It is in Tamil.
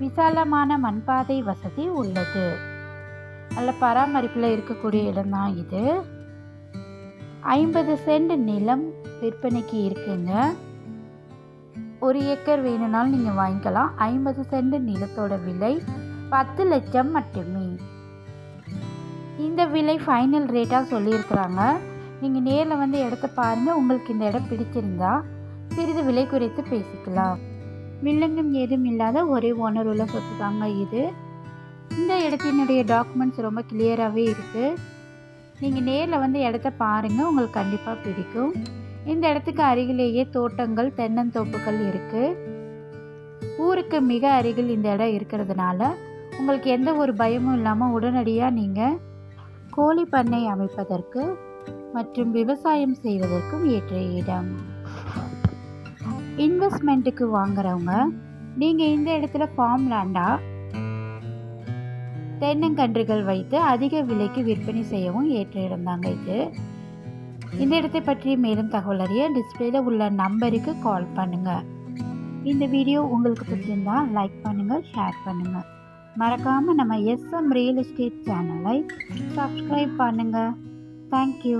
விசாலமான மண்பாதை வசதி உள்ளது. நல்ல பராமரிப்பில் இருக்கக்கூடிய இடம்தான் இது. ஐம்பது சென்ட் நிலம் விற்பனைக்கு இருக்குங்க. ஒரு ஏக்கர் வேணும்னாலும் நீங்கள் வாங்கிக்கலாம். ஐம்பது சென்ட் நிலத்தோட விலை பத்து லட்சம் மட்டுமே. இந்த விலை ஃபைனல் ரேட்டாக சொல்லியிருக்கிறாங்க. நீங்கள் நேரில் வந்து இடத்த பாருங்கள் உங்களுக்கு இந்த இடம் பிடிச்சிருந்தா சிறிது விலை குறைத்து பேசிக்கலாம். வில்லங்கம் ஏதும் இல்லாத ஒரே ஓனர் உள்ள சொத்து தாங்க இது. இந்த இடத்தினுடைய டாக்குமெண்ட்ஸ் ரொம்ப கிளியராகவே இருக்குது நீங்கள் நேரில் வந்து இடத்த பாருங்கள் உங்களுக்கு கண்டிப்பாக பிடிக்கும். இந்த இடத்துக்கு அருகிலேயே தோட்டங்கள் தென்னந்தோப்புகள் இருக்குது ஊருக்கு மிக அருகில் இந்த இடம் இருக்கிறதுனால உங்களுக்கு எந்த ஒரு பயமும் இல்லாமல் உடனடியாக நீங்கள் கோழி பண்ணை அமைப்பதற்கு மற்றும் விவசாயம் செய்வதற்கும் ஏற்ற இடம். இன்வெஸ்ட்மெண்ட்டுக்கு வாங்குறவங்க நீங்கள் இந்த இடத்துல ஃபார்ம் லேண்டாக தென்னங்கன்றுகள் வைத்து அதிக விலைக்கு விற்பனை செய்யவும் ஏற்ற இடம்தாங்க இது. இந்த இடத்தை பற்றி மேலும் தகவல் அறிய டிஸ்பிளேல உள்ள நம்பருக்கு கால் பண்ணுங்கள் இந்த வீடியோ உங்களுக்கு பிடிச்சிருந்தா லைக் பண்ணுங்கள் ஷேர் பண்ணுங்கள் மறக்காமல் நம்ம எஸ்எம் ரியல் எஸ்டேட் சேனலை சப்ஸ்கிரைப் பண்ணுங்கள் தேங்க்யூ